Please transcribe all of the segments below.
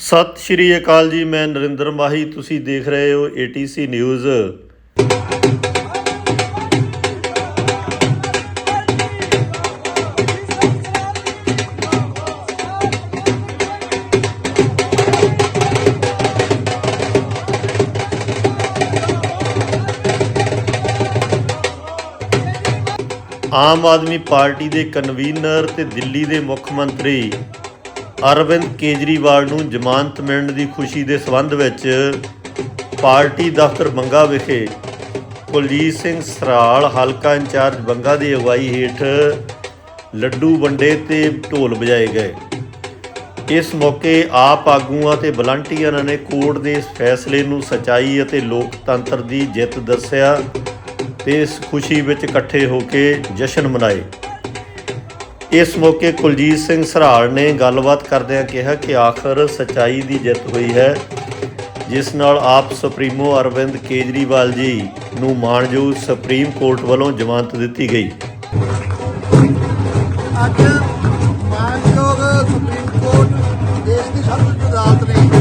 ਸਤਿ ਸ਼੍ਰੀ ਅਕਾਲ ਜੀ ਮੈਂ ਨਰਿੰਦਰ ਮਾਹੀ ਤੁਸੀਂ ਦੇਖ ਰਹੇ ਹੋ ATC news Aam Aadmi Party ਦੇ ਕਨਵੀਨਰ ਤੇ ਦਿੱਲੀ ਦੇ ਮੁੱਖ ਮੰਤਰੀ ਅਰਵਿੰਦ ਕੇਜਰੀਵਾਲ ਨੂੰ ਜ਼ਮਾਨਤ ਮਿਲਣ ਦੀ ਖੁਸ਼ੀ ਦੇ ਸੰਬੰਧ ਵਿੱਚ ਪਾਰਟੀ ਦਫ਼ਤਰ ਬੰਗਾ ਵਿਖੇ ਕੁਲਜੀਤ ਸਿੰਘ ਸਰਾਲ, ਹਲਕਾ ਇੰਚਾਰਜ ਬੰਗਾ ਦੀ ਅਗਵਾਈ ਹੇਠ ਲੱਡੂ ਵੰਡੇ ਤੇ ਢੋਲ ਵਜਾਏ ਗਏ। ਇਸ ਮੌਕੇ ਆਪ ਆਗੂਆਂ ਤੇ ਵਲੰਟੀਅਰਾਂ ਨੇ ਕੋਰਟ ਦੇ ਇਸ ਫੈਸਲੇ ਨੂੰ ਸਚਾਈ ਅਤੇ ਲੋਕਤੰਤਰ ਦੀ ਜਿੱਤ ਦੱਸਿਆ। ਤੇ ਇਸ ਖੁਸ਼ੀ ਵਿੱਚ ਇਕੱਠੇ ਹੋ ਕੇ ਜਸ਼ਨ ਮਨਾਏ। ਇਸ ਮੌਕੇ ਕੁਲਜੀਤ ਸਿੰਘ ਸਰਾੜ ਨੇ ਗੱਲਬਾਤ ਕਰਦਿਆਂ ਕਿਹਾ ਕਿ ਆਖਰ ਸਚਾਈ ਦੀ ਜਿੱਤ ਹੋਈ ਹੈ, ਜਿਸ ਨਾਲ ਆਪ ਸੁਪਰੀਮੋ ਅਰਵਿੰਦ ਕੇਜਰੀਵਾਲ ਜੀ ਨੂੰ ਮਾਣਯੋਗ ਸੁਪਰੀਮ ਕੋਰਟ ਵੱਲੋਂ ਜ਼ਮਾਨਤ ਦਿੱਤੀ ਗਈ। ਅੱਜ ਮਾਨਯੋਗ ਸੁਪਰੀਮ ਕੋਰਟ ਦੇਸ਼ ਦੀ ਸਰਵਉੱਚ ਅਦਾਲਤ ਨੇ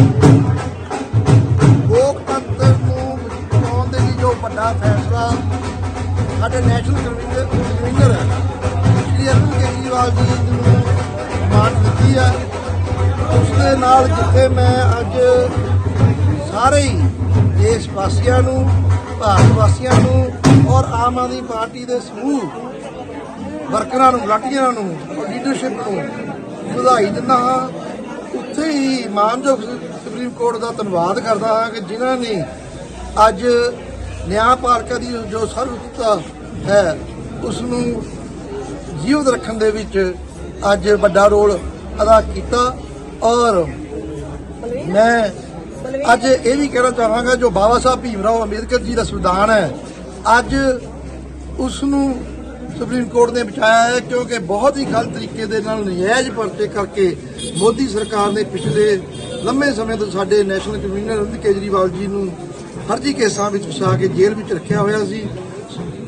ਸਾਡੇ national convener convener Shri Arvind Kejriwal ji ਨੂੰ ਮਾਨ ਦਿੱਤੀ ਹੈ। ਉਸ ਦੇ ਨਾਲ ਜਿੱਥੇ ਮੈਂ ਅੱਜ ਸਾਰੇ ਹੀ ਦੇਸ਼ ਵਾਸੀਆਂ ਨੂੰ ਭਾਰਤ ਵਾਸੀਆਂ ਨੂੰ ਔਰ ਆਮ ਆਦਮੀ ਪਾਰਟੀ ਦੇ ਸਮੂਹ ਵਰਕਰਾਂ ਨੂੰ ਵਲੰਟੀਅਰਾਂ ਨੂੰ ਔਰ ਲੀਡਰਸ਼ਿਪ ਨੂੰ ਵਧਾਈ ਦਿੰਦਾ ਹਾਂ। ਉੱਥੇ ਹੀ ਮਾਨਯੋਗ ਸੁਪਰੀਮ ਕੋਰਟ ਦਾ ਧੰਨਵਾਦ ਕਰਦਾ ਹਾਂ ਕਿ ਜਿਨ੍ਹਾਂ ਨੇ ਅੱਜ ਨਿਆਂ ਪਾਲਿਕਾ ਦੀ ਜੋ ਸਰਵਉੱਚਤਾ ਹੈ। ਉਸ ਨੂੰ ਜੀਵਤ ਰੱਖਣ ਦੇ ਵਿੱਚ ਅੱਜ ਵੱਡਾ ਰੋਲ ਅਦਾ ਕੀਤਾ ਔਰ ਮੈਂ ਅੱਜ ਇਹ ਵੀ ਕਹਿਣਾ ਚਾਹਾਂਗਾ ਜੋ ਬਾਬਾ ਸਾਹਿਬ ਭੀਮ ਰਾਓ ਅੰਬੇਦਕਰ ਜੀ ਦਾ ਸੰਵਿਧਾਨ ਹੈ, ਅੱਜ ਉਸ ਨੂੰ ਸੁਪਰੀਮ ਕੋਰਟ ਨੇ ਬਚਾਇਆ ਹੈ ਕਿਉਂਕਿ ਬਹੁਤ ਹੀ ਗਲਤ ਤਰੀਕੇ ਦੇ ਨਾਲ ਨਜਾਇਜ਼ ਪਰਚੇ ਕਰਕੇ ਮੋਦੀ ਸਰਕਾਰ ਨੇ ਪਿਛਲੇ ਲੰਮੇ ਸਮੇਂ ਤੋਂ ਸਾਡੇ ਨੈਸ਼ਨਲ ਕਨਵੀਨਰ ਅਰਵਿੰਦ ਕੇਜਰੀਵਾਲ ਜੀ ਨੂੰ ਫਰਜ਼ੀ ਕੇਸਾਂ ਵਿੱਚ ਫਸਾ ਕੇ ਜੇਲ੍ਹ ਵਿੱਚ ਰੱਖਿਆ ਹੋਇਆ ਸੀ।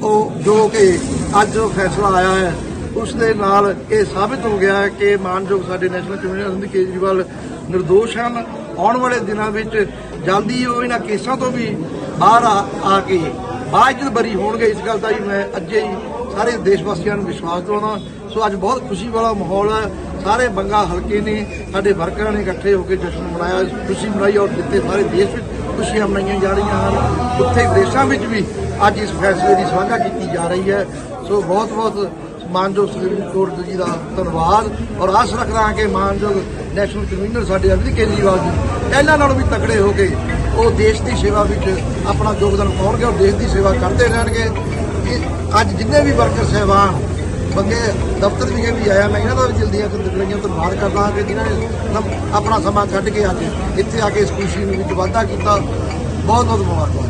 ਉਹ ਜੋ ਕਿ ਅੱਜ ਜੋ ਫੈਸਲਾ ਆਇਆ ਹੈ, ਉਸ ਦੇ ਨਾਲ ਇਹ ਸਾਬਿਤ ਹੋ ਗਿਆ ਹੈ ਕਿ ਮਾਨਯੋਗ ਸਾਡੇ ਨੈਸ਼ਨਲ ਕਨਵੀਨਰ ਅਰਵਿੰਦ ਕੇਜਰੀਵਾਲ ਨਿਰਦੋਸ਼ ਹਨ। ਆਉਣ ਵਾਲੇ ਦਿਨਾਂ ਵਿੱਚ ਜਲਦੀ ਉਹ ਇਹਨਾਂ ਕੇਸਾਂ ਤੋਂ ਵੀ ਬਾਹਰ ਆ ਆ ਕੇ ਬਾਅਦ ਬਰੀ ਹੋਣਗੇ। ਇਸ ਗੱਲ ਦਾ ਹੀ ਮੈਂ ਅੱਜੇ ਹੀ ਸਾਰੇ ਦੇਸ਼ ਵਾਸੀਆਂ ਨੂੰ ਵਿਸ਼ਵਾਸ ਦਿਵਾਉਣਾ। ਸੋ ਅੱਜ ਬਹੁਤ ਖੁਸ਼ੀ ਵਾਲਾ ਮਾਹੌਲ ਹੈ। ਸਾਰੇ ਬੰਗਾ ਹਲਕੇ ਨੇ, ਸਾਡੇ ਵਰਕਰਾਂ ਨੇ ਇਕੱਠੇ ਹੋ ਕੇ ਜਸ਼ਨ ਮਨਾਇਆ। ਖੁਸ਼ੀ ਮਨਾਈ ਔਰ ਜਿੱਥੇ ਸਾਰੇ ਦੇਸ਼ ਵਿੱਚ ਖੁਸ਼ੀਆਂ ਮਨਾਈਆਂ ਜਾ ਰਹੀਆਂ ਹਨ। ਉੱਥੇ ਵਿਦੇਸ਼ਾਂ ਵਿੱਚ ਵੀ ਅੱਜ ਇਸ ਫੈਸਲੇ ਦੀ ਸ਼ਲਾਘਾ ਕੀਤੀ ਜਾ ਰਹੀ ਹੈ। ਸੋ ਬਹੁਤ ਬਹੁਤ ਮਾਨਯੋਗ ਸੁਪਰੀਮ ਕੋਰਟ ਜੀ ਦਾ ਧੰਨਵਾਦ ਔਰ ਆਸ ਰੱਖਦਾ ਹਾਂ ਕਿ ਮਾਨਯੋਗ ਨੈਸ਼ਨਲ ਕਨਵੀਨਰ ਸਾਡੇ ਅਰਵਿੰਦ ਕੇਜਰੀਵਾਲ ਜੀ ਪਹਿਲਾਂ ਨਾਲੋਂ ਵੀ ਤਕੜੇ ਹੋ ਕੇ ਉਹ ਦੇਸ਼ ਦੀ ਸੇਵਾ ਵਿੱਚ ਆਪਣਾ ਯੋਗਦਾਨ ਪਾਉਣਗੇ ਔਰ ਦੇਸ਼ ਦੀ ਸੇਵਾ ਕਰਦੇ ਰਹਿਣਗੇ। ਅੱਜ ਜਿੰਨੇ ਵੀ ਵਰਕਰ ਸਹਿਬਾਨ ਬੰਗੇ ਦਫ਼ਤਰ ਵਿਖੇ ਵੀ ਆਇਆ ਮੈਂ, ਇਹਨਾਂ ਦਾ ਵੀ ਜਲਦੀਆਂ ਦੀਆਂ ਦਿਲੋਂ ਧੰਨਵਾਦ ਕਰਦਾ ਹਾਂ ਕਿ ਜਿਨ੍ਹਾਂ ਨੇ ਆਪਣਾ ਸਮਾਂ ਛੱਡ ਕੇ ਅੱਜ ਇੱਥੇ ਆ ਕੇ ਇਸ ਖੁਸ਼ੀ ਨੂੰ ਵਿੱਚ ਵਾਧਾ ਕੀਤਾ। ਬਹੁਤ ਬਹੁਤ ਮੁਬਾਰਕਾਂ।